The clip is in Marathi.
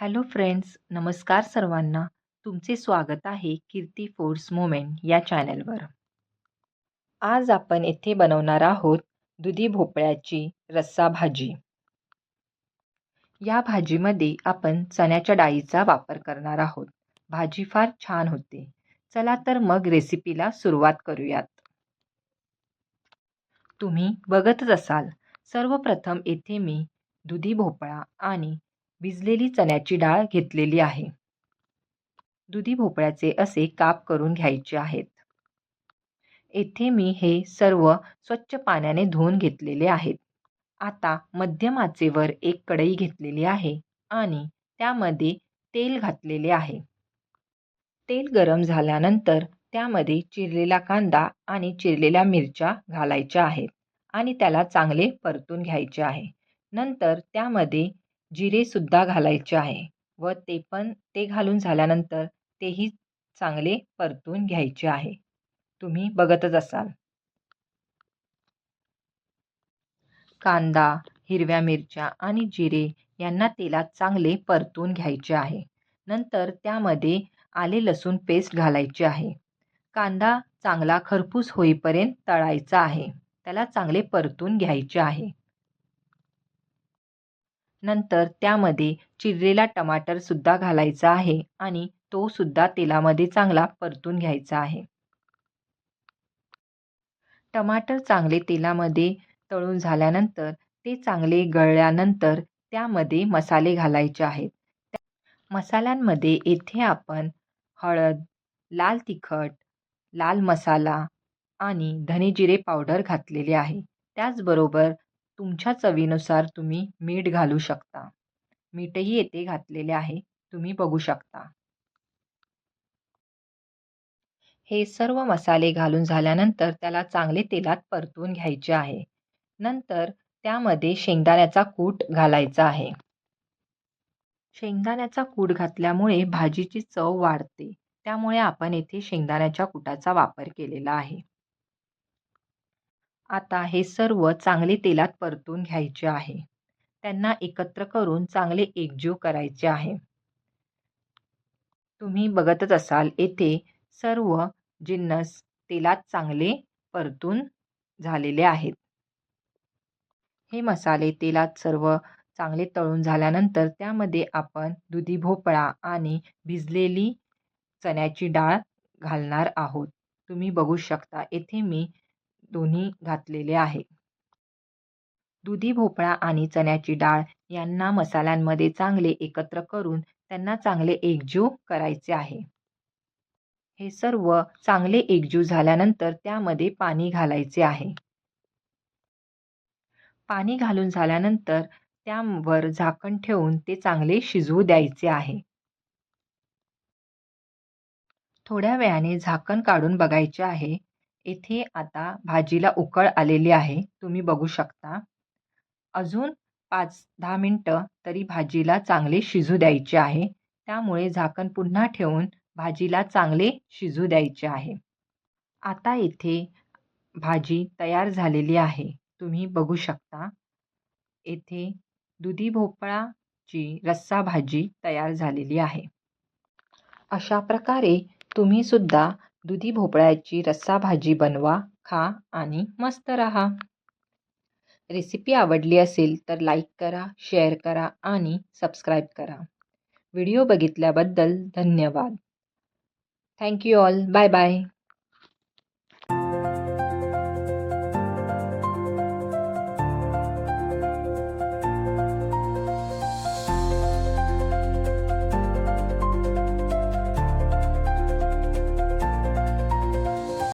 हॅलो फ्रेंड्स नमस्कार सर्वांना. तुमचे स्वागत आहे कीर्ती फोर्स मोमेंट या चॅनलवर. आज आपण येथे बनवणार आहोत दुधी भोपळ्याची रस्सा भाजी. या भाजीमध्ये आपण चण्याच्या डाळीचा वापर करणार आहोत. भाजी फार छान होते. चला तर मग रेसिपीला सुरुवात करूयात. तुम्ही बघतच असाल सर्वप्रथम येथे मी दुधी भोपळा आणि भिजलेली चण्याची डाळ घेतलेली आहे. दुधी भोपळ्याचे असे काप करून घ्यायचे आहेत. येथे मी हे सर्व स्वच्छ पाण्याने धुवून घेतलेले आहेत. आता मध्यम आचेवर एक कढई घेतलेली आहे आणि त्यामध्ये तेल घातलेले आहे. तेल गरम झाल्यानंतर त्यामध्ये चिरलेला कांदा आणि चिरलेल्या मिरच्या घालायच्या आहेत आणि त्याला चांगले परतून घ्यायचे आहे. नंतर त्यामध्ये जिरेसुद्धा घालायचे आहे व ते पण ते घालून झाल्यानंतर तेही चांगले परतून घ्यायचे आहे. तुम्ही बघतच असाल. कांदा हिरव्या मिरच्या आणि जिरे यांना तेलात चांगले परतून घ्यायचे आहे. नंतर त्यामध्ये आले लसूण पेस्ट घालायचे आहे. कांदा चांगला खरपूस होईपर्यंत तळायचा आहे. त्याला चांगले परतून घ्यायचे आहे. नंतर त्यामध्ये चिरलेला टमाटरसुद्धा घालायचा आहे आणि तो सुद्धा तेलामध्ये चांगला परतून घ्यायचा आहे. टमाटर चांगले तेलामध्ये तळून झाल्यानंतर ते चांगले गळल्यानंतर त्यामध्ये मसाले घालायचे आहेत. मसाल्यांमध्ये येथे आपण हळद लाल तिखट लाल मसाला आणि धनेजिरे पावडर घातलेले आहे. त्याचबरोबर तुमच्या चवीनुसार तुम्ही मीठ घालू शकता. मीठही येथे घातलेले आहे. तुम्ही बघू शकता. हे सर्व मसाले घालून झाल्यानंतर त्याला चांगले तेलात परतून घ्यायचे आहे. नंतर त्यामध्ये शेंगदाण्याचा कूट घालायचा आहे. शेंगदाण्याचा कूट घातल्यामुळे भाजीची चव वाढते. त्यामुळे आपण येथे शेंगदाण्याच्या कुटाचा वापर केलेला आहे. आता हे सर्व चांगले तेलात परतून घ्यायचे आहे. त्यांना एकत्र करून चांगले एकजीव करायचे आहे. तुम्ही बघतच असाल येथे सर्व जिन्नस तेलात चांगले परतून झालेले आहेत. हे मसाले तेलात सर्व चांगले तळून झाल्यानंतर त्यामध्ये आपण दुधी भोपळा आणि भिजलेली चण्याची डाळ घालणार आहोत. तुम्ही बघू शकता येथे मी दोन्ही घातलेले आहे. दुधी भोपळा आणि चण्याची डाळ यांना मसाल्यांमध्ये चांगले एकत्र करून त्यांना चांगले एकजीव करायचे आहे. हे सर्व चांगले एकजीव झाल्यानंतर त्यामध्ये पाणी घालायचे आहे. पाणी घालून झाल्यानंतर त्यावर झाकण ठेवून ते चांगले शिजवू द्यायचे आहे. थोड्या वेळाने झाकण काढून बघायचे आहे. इथे आता भाजीला उकळ आलेली आहे. तुम्ही बघू शकता. अजून पाच दहा मिनटं तरी भाजीला चांगले शिजू द्यायचे आहे. त्यामुळे झाकण पुन्हा ठेवून भाजीला चांगले शिजू द्यायचे आहे. आता इथे भाजी तयार झालेली आहे. तुम्ही बघू शकता. येथे दुधी भोपळाची रस्सा भाजी तयार झालेली आहे. अशा प्रकारे तुम्हीसुद्धा दुधी भोपळ्याची रस्सा भाजी बनवा खा आणि मस्त रहा. रेसिपी आवडली असेल तर लाईक करा शेअर करा आणि सबस्क्राईब करा. व्हिडिओ बघितल्याबद्दल धन्यवाद. Thank you all bye bye